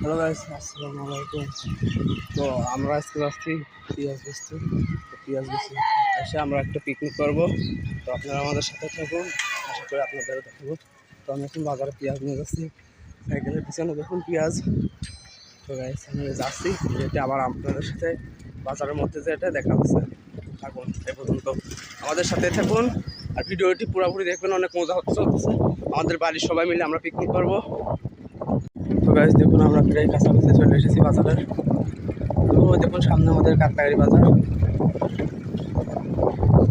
Hello guys আসসালামু আলাইকুম তো আমরা আজকে যাচ্ছি পিঁয়াজ বেচতে তো পিঁয়াজ বেচতে এসে আমরা একটা পিকনিক করব। তো আপনারা আমাদের সাথে থাকুন। আশা করি আপনাদেরও দেখাবো। তো আমি এখন বাজারে পেঁয়াজ নিয়ে যাচ্ছি। সাইকেলের পিছনে দেখুন পেঁয়াজ তো গাইস আমি যাচ্ছি। যেটা আবার আপনাদের সাথে বাজারের মধ্যে যেটা দেখা হচ্ছে। থাকুন এ পর্যন্ত আমাদের সাথে থাকুন। আর ভিডিওটি পুরোপুরি দেখবেন। অনেক মজা হচ্ছে। আমাদের বাড়ির সবাই মিলে আমরা পিকনিক করব। তো গাইজ দেখুন আমরা প্রায় কাছাকাছি চলে এসেছি বাজারের তো দেখুন সামনে আমাদের কাতলাগাড়ি বাজার।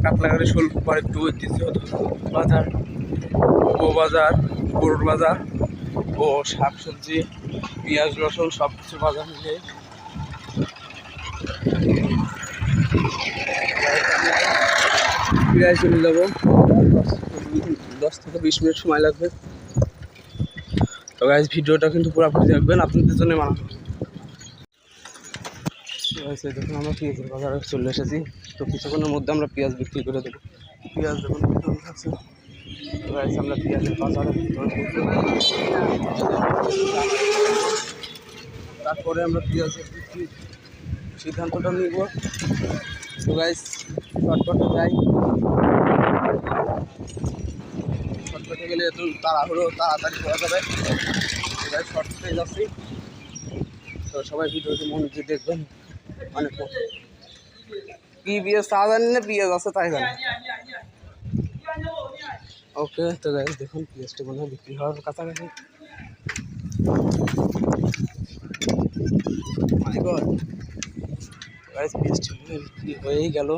কাতলাগাড়ি শুল্ক পর একটু ঐতিহ্য। বাজার ও বাজার, গরুর বাজার ও শাক সবজি পেঁয়াজ, রসুন সব কিছু বাজার মিলে প্রায় চলে যাব। দশ থেকে বিশ মিনিট সময় লাগবে। তো গাইজ ভিডিওটা কিন্তু পুরোপুরি দেখবেন, আপনাদের জন্য ঠিক দেখুন, আমরা পেঁয়াজের বাজারে চলে এসেছি। তো কিছুক্ষণের মধ্যে আমরা পেঁয়াজ বিক্রি করে দেবো। পেঁয়াজ দেখুন আছে গাইজ আমরা পেঁয়াজের বাজারে তারপরে আমরা পেঁয়াজের বিক্রি সিদ্ধান্তটা নিব। তো গাইজ শর্টকটে যাই। শর্টকটে গেলে একটু তাড়াহুড়ো, তাড়াতাড়ি করা যাবে। এবার শর্টকাটে যাচ্ছি। তো সবাই ভিডিওটি মন দিয়ে দেখবেন অনেক কি পিঁয়াজ তা জানি না পিঁয়াজ আছে তাই জানি। ওকে, তো গাইজ দেখুন পিঁয়াজটা মনে হয় বিক্রি হওয়ার কাছাকাছি। মাই গড গাইজ পিঁয়াজটি মনে বিক্রি হয়েই গেল।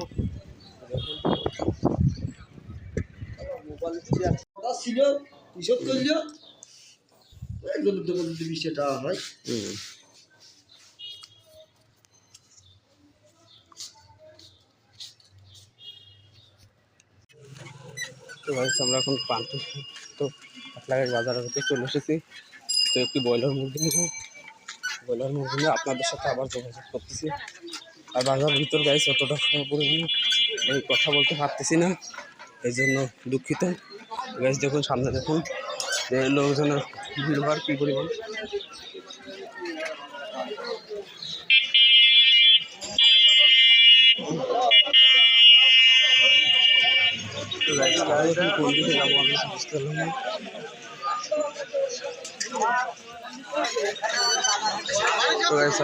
ছিল, হিসেব করল। একজনের দোকান যদি বিশটা হয়। আমরা এখন পান্ত তো কাতলাগাড়ি বাজারের হতে চলে এসেছি। তো একটি ব্রয়লার মুরগি নেব ব্রয়লার মুরগি নিয়ে আপনাদের সাথে আবার যোগাযোগ করতেছি। আর বাজারের ভিতর গাইছে অতটা পরিমাণে কথা বলতে পারতেছি না। এই জন্য দুঃখিত। গাইজ দেখুন, সামনে দেখুন লোকজনের ভিড় ভাড় কী পরিমাণ।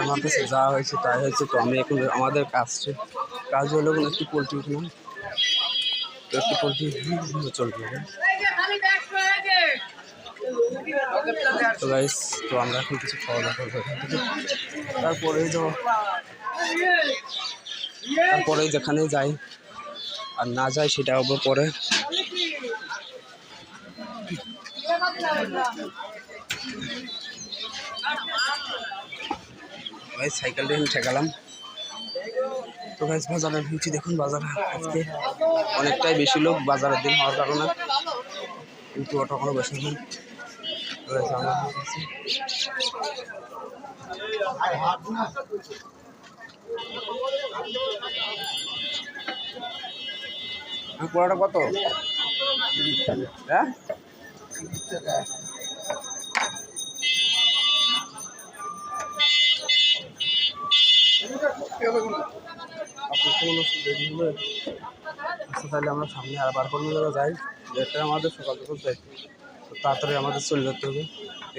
আমি তো যা হয়েছে তাই হয়েছে। তো আমি এখন আমাদের কাজটি কাজ হলো একটি পোলট্রি কিনা একটি পোলট্রি চলবে তো গাইজ তো আমরা এখন কিছু খাওয়া দাওয়া করব তো তারপরে যেখানে যাই আর না যাই সেটা আবার পরে। সাইকেলটা আমি ঠেকালাম তো গাইজ বাজারের ভিউটি দেখুন, বাজারে আজকে অনেকটাই বেশি লোক বাজারের দিন হওয়ার কারণে কিন্তু অটো কোনো বেশি নেই। পোড়াটা কত? হ্যাঁ? কোনো আচ্ছা তাহলে আমরা সামনে আর বার কোনো জায়গায় যাই। যেটা আমাদের সকাল সকাল যাই। তো তাড়াতাড়ি আমাদের চলে যেতে হবে।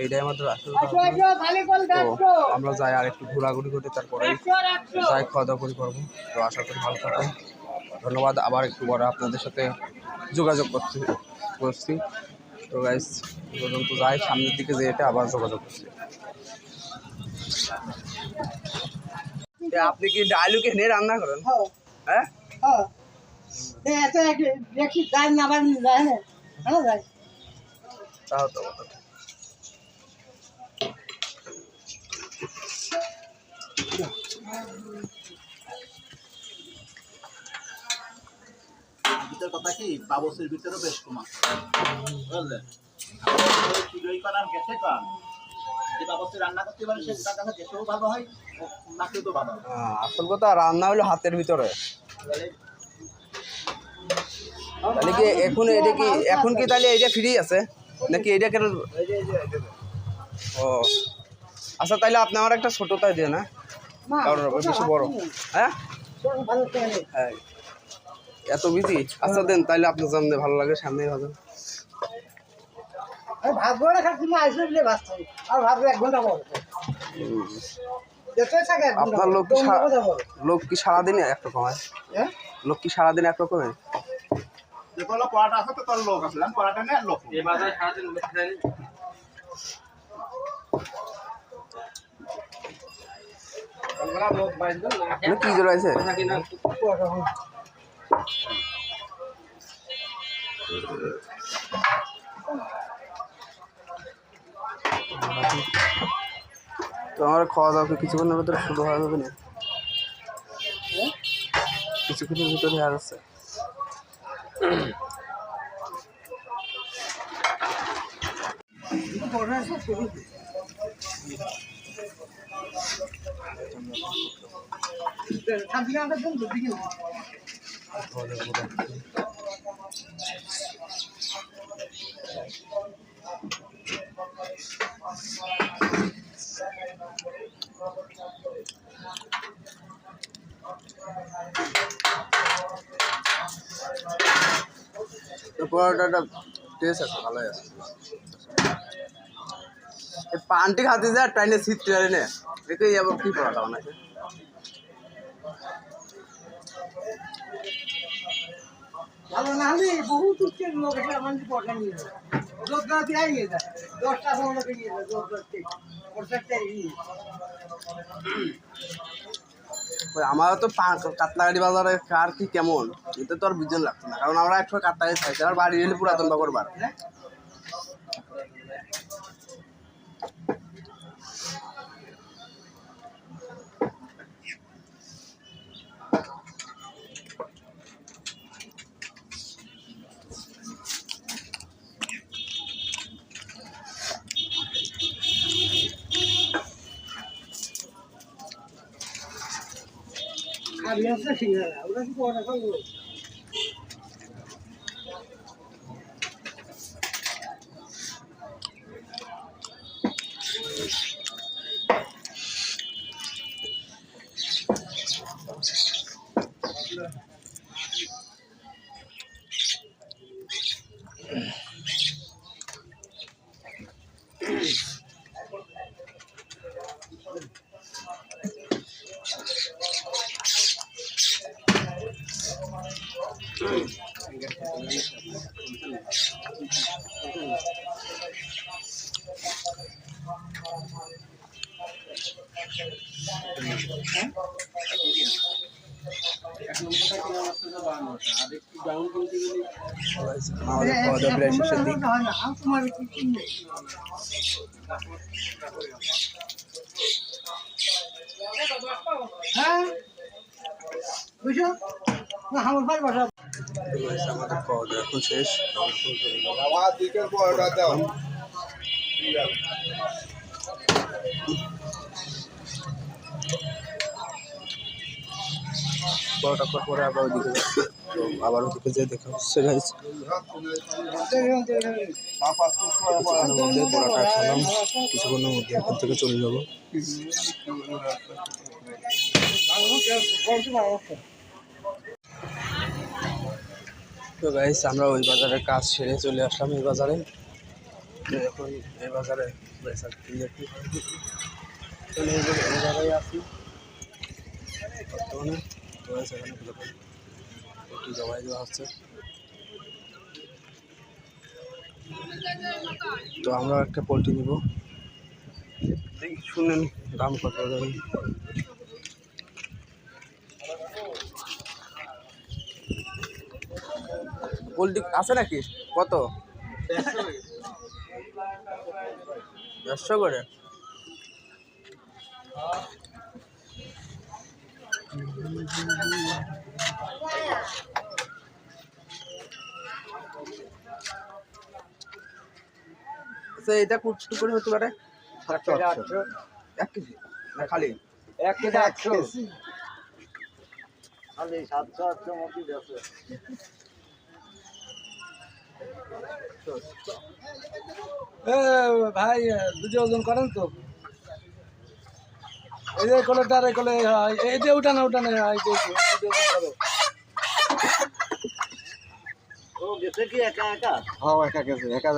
এইটাই আমাদের আসলে তো আমরা যাই আর একটু ঘোরাঘুরি করি তারপরে যাই খাওয়া দাওয়া করি করব। তো আশা করি ভালো থাকবেন। ধন্যবাদ। আবার একটু পরে আপনাদের সাথে যোগাযোগ করতে করছি। তো গাইজ পর্যন্ত যাই। সামনের দিকে যেয়ে এটা আবার যোগাযোগ করছি। আপনি কি ডালু কে নিয়ে রান্না করেন? হ্যাঁ। না ভালো যায় তাও তো ভিতর কথা কি? বাবসের ভিতরে বেশ কমা। বুঝলেন গেছে কম আসল কথা রান্না হলো হাতের ভিতরে। তাহলে কি এখন এটা কি এখন কি তাহলে এটা ফ্রি আছে? নাকি এটা কেন ও। আচ্ছা তাইলে আপনি আমার একটা ছোট তাই দিয়ে না না কারণ বেশি বড়। হ্যাঁ? হ্যাঁ। এত বিজি আচ্ছা দেন তাইলে আপনার সামনে ভালো লাগে সামনে ভালো আমি ভাত বড় খাচ্ছি না আইসে বলে ভাত খাই আর ভাত এক ঘণ্টা পর যেতে থাকে এক আপনার লোক কি। লোক কি সারাদিনে একরকম হয় হ্যাঁ? লোক কি সারাদিন একরকম হয় পড়াটা আছে তো তোর লোক আসলাম পড়াটা নেই। আর লোক নেই। কি জড়াইছে তো আমার খাওয়া দাওয়া কিছুক্ষণের ভিতরে শুরু হয়ে যাবে না কিছুক্ষণের ভিতরে আমাদের জন্য দিকে তো পরোটাটা টেস্ট আছে, ভালোই আছে। এই পানটি খাতে যায় ট্রেনে সিট ট্রেনে দেখে যাব কি পরোটা ভালো না হলে বহুত উচ্চের লোক এসে আমাদের পয়সা নিয়ে যায়। রোজগার দিয়ে নিয়ে যায়। দশটা পনেরোকে নিয়ে যায় রোজগার থেকে প্রত্যেকটাই নিয়ে আমারও তো কাতলাগাড়ি বাজারে কার কি কেমন? এটা তো আর বিজন লাগতো না। কারণ আমরা একটু কাতলাগাড়ি খাইছি আর বাড়ি পুরাতন বাগর বার হ্যাঁ? আর ব্যবসা সিঙ্গারা ওরা কি পড়া খাব আমাদের খাওয়া দাওয়া প্রায় শেষের দিক আমাদের খাওয়া দাওয়া এখন শেষ দাও পরোটা খাওয়ার পরে আবার যাচ্ছি তো আবার ওদিকে যেয়ে দেখা হচ্ছে। গাইস কিছুক্ষণের মধ্যে পরোটা খেলাম। কিছুক্ষণের মধ্যে এখান থেকে চলে যাব। তো গাইস আমরা ওই বাজারে কাজ সেরে চলে আসলাম এই বাজারে। এখন এই বাজারে এই এই আছি। বর্তমানে সেখানে কীরকম একটু জমাই দেওয়া হচ্ছে। তো আমরা একটা পোলট্রি নিব। শুনেন দাম কত দাম। পোলট্রি আছে নাকি? কত? দেড়শো করে? আচ্ছা এটা কুচটু করে হতে পারে? এক কেজি? না খালি। এক কেজি একশো খালি সাতশো আটশো মতো আছে ভাই দুটো ওজন করেন তো। এই হয়, উঠানে উঠানে হয়, একা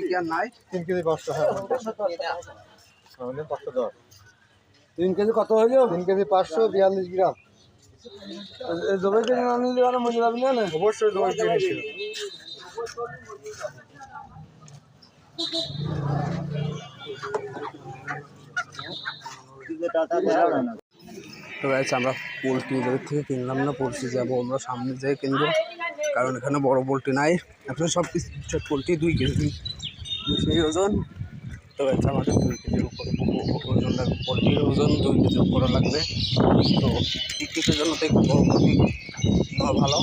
হ্যাঁ নাই কেজি হ্যাঁ কেজি কত হইল তিন কেজি পাঁচশো বিয়াল্লিশ গ্রাম জমি কেজি না নিলে আর মজুর যাবি না অবশ্যই কিনে ছিল দিকে টাকা দেওয়া না তো গাইছে আমরা পোলট্রি ওদের থেকে কিনলাম না পোলট্রি যাব আমরা সামনে যেয়ে কিনবো। কারণ এখানে বড় পোলট্রি নাই। এখন সব কিছু পোলট্রি দুই কেজি। সেই ওজন। তো গাইছে আমাদের দুই কেজির উপর ওজন লাগবে পোলট্রির ওজন, দুই কেজির উপরে লাগবে। তো পিকনিকের জন্য তো একটু বড় পোলট্রি নেওয়া ভালো।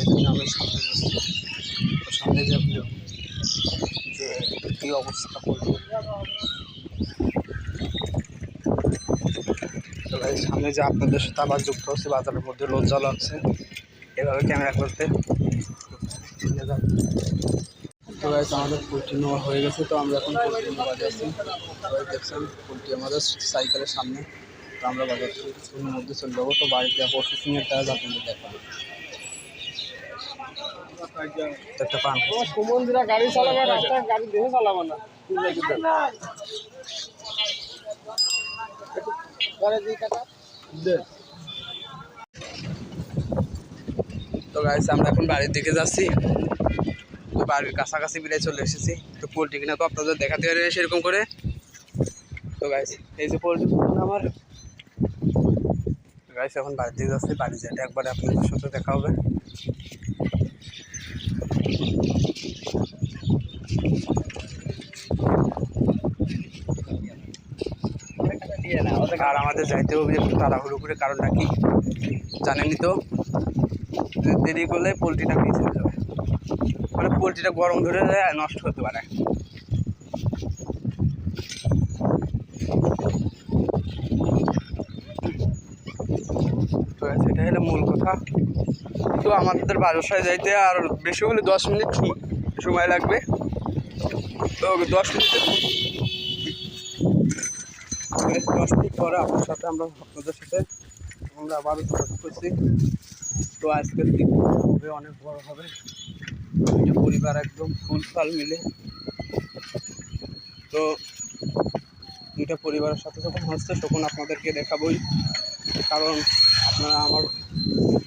এই জন্য আমি সামনে যাচ্ছি। সামনে যে যে কী অবস্থা পোলট্রি সামনে যে আপনাদের সাথে আবার যুক্ত হচ্ছে, বাজারের মধ্যে লজ্জা লাগছে। এভাবে ক্যামেরা করতে। তো আমাদের পোলট্রি নেওয়া হয়ে গেছে, তো আমরা এখন পোলট্রি নেওয়া যাচ্ছি দেখছেন, পোলট্রি আমাদের সাইকেলের সামনে। তো আমরা বাজার কিছুক্ষণের মধ্যে চলে যাব। তো বাড়িতে প্রসেসিংয়ের কাজ আপনাদের দেখাবো। একটা পান গাড়ি চালাবে গাড়ি দেখে চালাবো না পরে দিই টাকা তো গাইস আমরা এখন বাড়ির দিকে যাচ্ছি। তো বাড়ির কাছাকাছি প্রায় চলে এসেছি। তো পোলট্রি কিনা তো আপনাদের দেখাতে পারি সেরকম করে। তো গাইস এই যে পোলট্রি আমার। গাইস এখন বাড়ির দিকে যাচ্ছি। বাড়ি যেটা একবারে আপনাদের সাথে দেখা হবে। আর আমাদের যাইতে হবে একটু তাড়াহুড়ো করে কারণটা কি জানেনি তো, দেরি করলে পোলট্রিটা মিস হয়ে যাবে। মানে পোলট্রিটা গরম ধরে যায়, নষ্ট হতে পারে। তো সেটা হলো মূল কথা। তো আমাদের বারোসায় যাইতে আর বেশি হলে দশ মিনিট সময় লাগবে। তো দশ মিনিটে পরে আপনার সাথে, আমরা আপনাদের সাথে আমরা আবারও যোগাযোগ করছি। তো আজকের দিন হবে অনেক বড় হবে। পরিবার একদম ফুল ফাল মিলে। তো দুইটা পরিবারের সাথে যখন হচ্ছে, তখন আপনাদেরকে দেখাবই। কারণ আপনারা আমার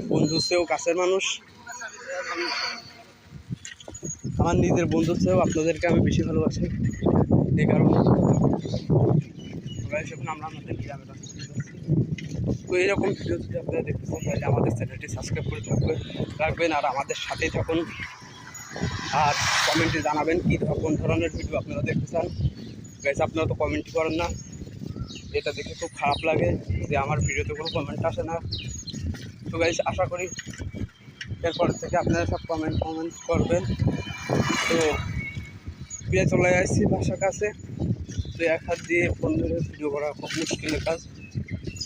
বন্ধুর চেয়েও কাছের মানুষ। আমার নিজের বন্ধুর চেয়েও আপনাদেরকে আমি বেশি ভালোবাসি। এই কারণে। আমরা আমাদের। তো এইরকম ভিডিও যদি আপনারা দেখতে চান তাহলে আমাদের চ্যানেলটি সাবস্ক্রাইব করে থাকবেন, রাখবেন আর আমাদের সাথেই থাকুন। আর কমেন্টে জানাবেন কী কোন ধরনের ভিডিও আপনারা দেখতে চান গাইস আপনারা তো কমেন্টই করেন না। এটা দেখে খুব খারাপ লাগে যে আমার ভিডিওতে কোনো কমেন্ট আসে না। তো গাইস আশা করি এরপর থেকে আপনারা সব কমেন্ট কমেন্ট করবেন। তো, বিয়ে চলে আসছি বাসার কাছে। তো এক হাত দিয়ে ফোন ধরে ভিডিও করা খুব মুশকিলের কাজ।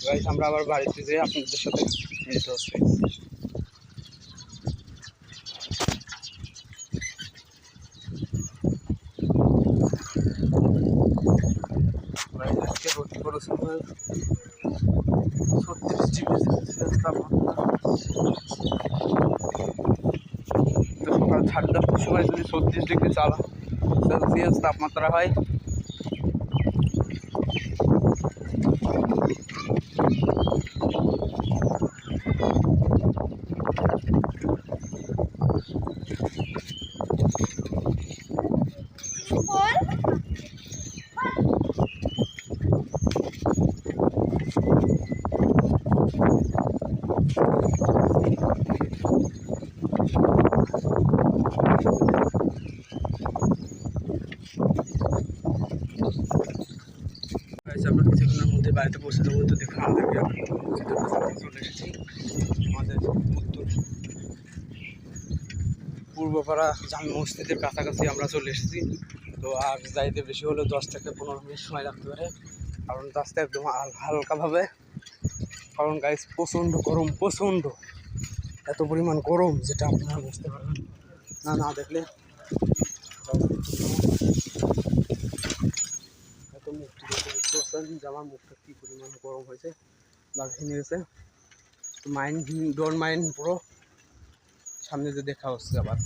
গাইস আমরা আবার বাড়িতে যেয়ে আপনাদের সাথে মিলিত হচ্ছি। আজকে রোদ করেছে ছত্রিশ ডিগ্রি তাপমাত্রা। সময় যদি ছত্রিশ ডিগ্রি চালা সেলসিয়াস তাপমাত্রা হয় গাইস আমরা কিছুক্ষণের মধ্যে বাড়িতে পৌঁছে যাব তো দেখুন আমাদের গ্রামের মসজিদের কাছাকাছি চলে এসেছি আমাদের উত্তর পূর্বপাড়া জামি মসজিদের কাছাকাছি আমরা চলে এসেছি। তো আর যাইতে বেশি হলেও দশ থেকে পনেরো মিনিট সময় লাগতে পারে। কারণ রাস্তা একদম হালকাভাবে। কারণ গাইস প্রচণ্ড গরম, প্রচণ্ড। এত পরিমাণ গরম, যেটা আপনারা বুঝতে পারবেন। না না, দেখলে। বুঝতে পারছেন যে আমার মুখটা কী পরিমাণ গরম হয়েছে। বা ভেঙে গেছে। মাইন্ড ডোন্ট মাইন্ড পুরো সামনে যে দেখা হচ্ছে আবার।